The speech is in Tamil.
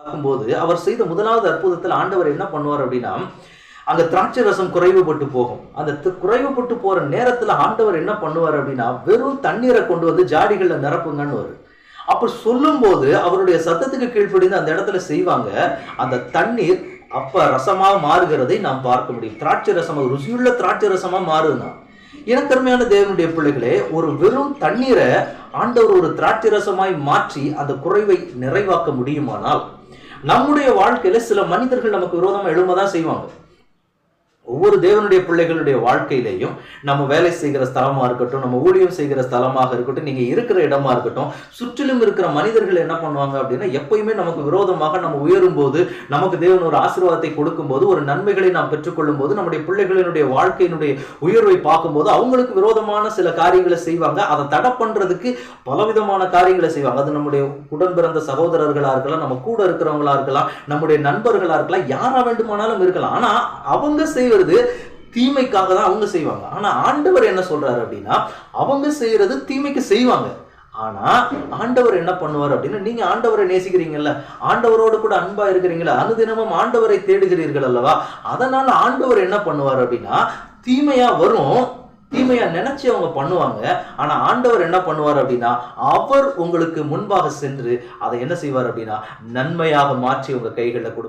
பார்க்கும்போது அவர் செய்த முதலாவது அற்புதத்தில் ஆண்டவர் என்ன பண்ணுவார் அப்படின்னா அங்க திராட்சை ரசம் குறைவுபட்டு போகும். அந்த குறைவுபட்டு போற நேரத்துல ஆண்டவர் என்ன பண்ணுவார் அப்படின்னா வெறும் தண்ணீரை கொண்டு வந்து ஜாடிகள்ல நிரப்புங்கன்னு வரும். அப்ப சொல்லும்போது அவருடைய சத்தத்துக்கு கீழ்ப்படிந்து அந்த இடத்துல செய்வாங்க. அந்த தண்ணீர் அப்ப ரசமாக மாறுகிறதை நாம் பார்க்க முடியும். திராட்சை ரசம் ருசியுள்ள திராட்சை ரசமா மாறுதான் இனக்கருமையான தேவனுடைய பிள்ளைகளே ஒரு வெறும் தண்ணீரை ஆண்டவர் ஒரு திராட்சை ரசமாய் மாற்றி அந்த குறைவை நிறைவாக்க முடியுமானால் நம்முடைய வாழ்க்கையில சில மனிதர்கள் நமக்கு விரோதமா எழுமதான் செய்வாங்க. ஒவ்வொரு தேவனுடைய பிள்ளைகளுடைய வாழ்க்கையிலையும் நம்ம வேலை செய்கிற ஸ்தலமாக இருக்கட்டும் நம்ம ஊழியம் செய்கிற ஸ்தலமாக இருக்கட்டும் நீங்கள் இருக்கிற இடமா இருக்கட்டும் சுற்றிலும் இருக்கிற மனிதர்கள் என்ன பண்ணுவாங்க அப்படின்னா எப்பயுமே நமக்கு விரோதமாக நம்ம உயரும் போது நமக்கு தேவன் ஒரு ஆசீர்வாதத்தை கொடுக்கும்போது ஒரு நன்மைகளை நாம் பெற்றுக்கொள்ளும் போது நம்முடைய பிள்ளைகளினுடைய வாழ்க்கையினுடைய உயர்வை பார்க்கும்போது அவங்களுக்கு விரோதமான சில காரியங்களை செய்வாங்க. அதை தடை பண்ணுறதுக்கு பலவிதமான காரியங்களை செய்வாங்க. அது நம்முடைய உடன் பிறந்த இருக்கலாம் நம்ம கூட இருக்கிறவங்களா இருக்கலாம் நம்முடைய நண்பர்களாக இருக்கலாம் யாரா வேண்டுமானாலும் இருக்கலாம். ஆனால் அவங்க செய்வது தீமைக்காக தான் அவங்க செய்வாங்க. ஆனா ஆண்டவர் என்ன சொல்றாரு அப்படின்னா அவங்க செய்யறது தீமைக்கு செய்வாங்க. ஆனா ஆண்டவர் என்ன பண்ணுவார் அப்படின்னா நீங்க ஆண்டவரை நேசிக்கிறீங்கல்ல ஆண்டவரோடு கூட அன்பா இருக்கிறீங்களா அனுதினமும் ஆண்டவரை தேடுகிறீர்கள் அல்லவா? அதனால ஆண்டவர் என்ன பண்ணுவார் அப்படின்னா தீமையா வரும் தீமையா நினைச்சு அவங்க பண்ணுவாங்க. ஆனா ஆண்டவர் என்ன பண்ணுவார் அப்படின்னா அவர் உங்களுக்கு முன்பாக சென்று அதை என்ன செய்வார் அப்படின்னா நன்மையாக மாற்றி உங்க கைகளில் கொடு